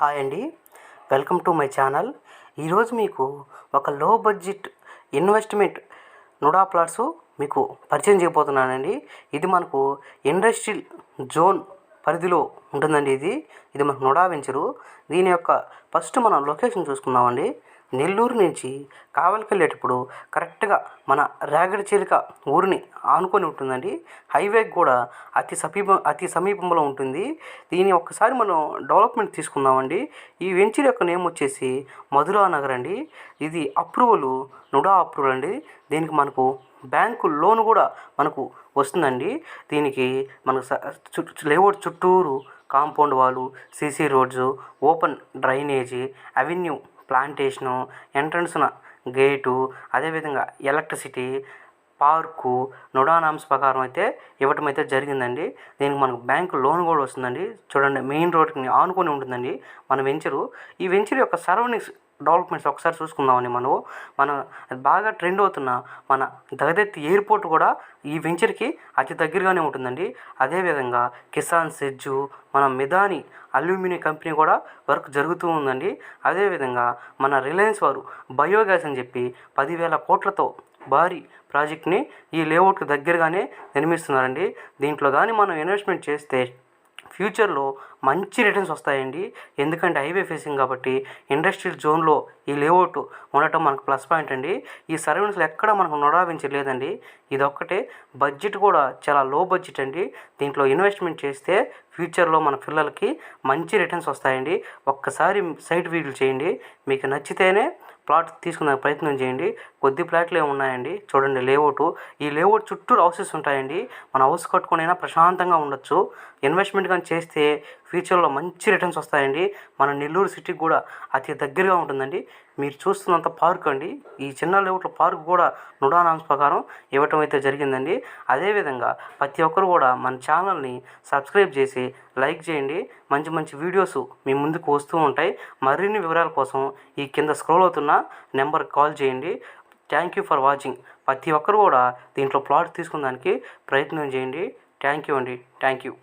Hi అండి. Welcome to my channel. ఈరోజు మీకు ఒక లో బడ్జెట్ ఇన్వెస్ట్మెంట్ నుడా ప్లాట్స్ మీకు పరిచయం చేయబోతున్నానండి. ఇది మనకు ఇండస్ట్రియల్ జోన్ పరిధిలో ఉంటుందండి ఇది. ఇది మనకు నుడా వెంచరు. దీని యొక్క ఫస్ట్ మనం లొకేషన్ చూసుకుందామండి. నెల్లూరు నుంచి కావలికి వెళ్ళేటప్పుడు కరెక్ట్గా మన రేగడి చిలుక ఊరిని ఆనుకొని ఉంటుందండి. హైవే కూడా అతి సమీప అతి సమీపంలో ఉంటుంది. దీని ఒక్కసారి మనం డెవలప్మెంట్ తీసుకుందామండి. ఈ వెంచర్ యొక్క నేమ్ వచ్చేసి మధురా నగర్ అండి. ఇది అప్రూవల్ నుడా అప్రూవల్ అండి. దీనికి మనకు బ్యాంకు లోన్ కూడా మనకు వస్తుందండి. దీనికి మనకు స- చుట్టూ లేఅవుట్ చుట్టూరు కాంపౌండ్ వాళ్ళు CC roads open drainage avenue plantation ఎంట్రన్స్న gate అదేవిధంగా ఎలక్ట్రిసిటీ పార్కు నుడా నామ్స్ ప్రకారం అయితే ఇవ్వటం అయితే జరిగిందండి. దీనికి మనకు బ్యాంకు లోన్ కూడా వస్తుందండి. చూడండి మెయిన్ రోడ్కి ఆనుకొని ఉంటుందండి. మన వెంచరు. ఈ వెంచర్ యొక్క సరౌండింగ్స్ డెవలప్మెంట్స్ ఒకసారి చూసుకుందామని మనం మన బాగా ట్రెండ్ అవుతున్న మన దగదెత్తి ఎయిర్పోర్ట్ కూడా ఈ వెంచర్కి అతి దగ్గరగానే ఉంటుందండి. అదేవిధంగా కిసాన్ సెజ్జు మన మిదాని అల్యూమినియం కంపెనీ కూడా వర్క్ జరుగుతూ ఉందండి. అదేవిధంగా మన రిలయన్స్ వారు బయోగ్యాస్ అని చెప్పి పదివేల కోట్లతో భారీ ప్రాజెక్ట్ని ఈ లేఅవుట్కి దగ్గరగానే నిర్మిస్తున్నారండి. దీంట్లో కానీ మనం ఇన్వెస్ట్మెంట్ చేస్తే ఫ్యూచర్లో మంచి రిటర్న్స్ వస్తాయండి. ఎందుకంటే హైవే ఫేసింగ్ కాబట్టి ఇండస్ట్రియల్ జోన్లో ఈ లేఅవుట్ ఉండటం మనకు ప్లస్ పాయింట్ అండి. ఈ సర్వీసులు ఎక్కడ మనకు నొడావించలేదండి ఇదొక్కటే. బడ్జెట్ కూడా చాలా లో బడ్జెట్ అండి. దీంట్లో ఇన్వెస్ట్మెంట్ చేస్తే ఫ్యూచర్లో మన పిల్లలకి మంచి రిటర్న్స్ వస్తాయండి. ఒక్కసారి సైట్ విజిట్ చేయండి. మీకు నచ్చితేనే ప్లాట్ తీసుకునే ప్రయత్నం చేయండి. కొద్ది ప్లాట్లే ఉన్నాయండి. చూడండి లేఅవుట్. ఈ లేఅవుట్ చుట్టూ హౌసెస్ ఉంటాయండి. మన హౌస్ కట్టుకునైనా ప్రశాంతంగా ఉండొచ్చు. ఇన్వెస్ట్మెంట్ కానీ చేస్తే ఫ్యూచర్లో మంచి రిటర్న్స్ వస్తాయండి. మన నెల్లూరు సిటీకి కూడా అతి దగ్గరగా ఉంటుందండి. మీరు చూస్తున్నంత పార్క్ అండి. ఈ చిన్న లేఅవుట్లో పార్క్ కూడా నుడానామ్స్ ప్రకారం ఇవ్వటం అయితే జరిగిందండి. అదేవిధంగా ప్రతి ఒక్కరు కూడా మన ఛానల్ని సబ్స్క్రైబ్ చేసి లైక్ చేయండి. మంచి మంచి వీడియోస్ మీ ముందుకు వస్తూ ఉంటాయి. మరిన్ని వివరాల కోసం ఈ కింద స్క్రోల్ అవుతున్న నెంబర్కి కాల్ చేయండి. Thank you for watching. ప్రతి ఒక్కరు కూడా దీంట్లో ప్లాట్ తీసుకునేదానికి ప్రయత్నం చేయండి. థ్యాంక్ యూ అండి. Thank you.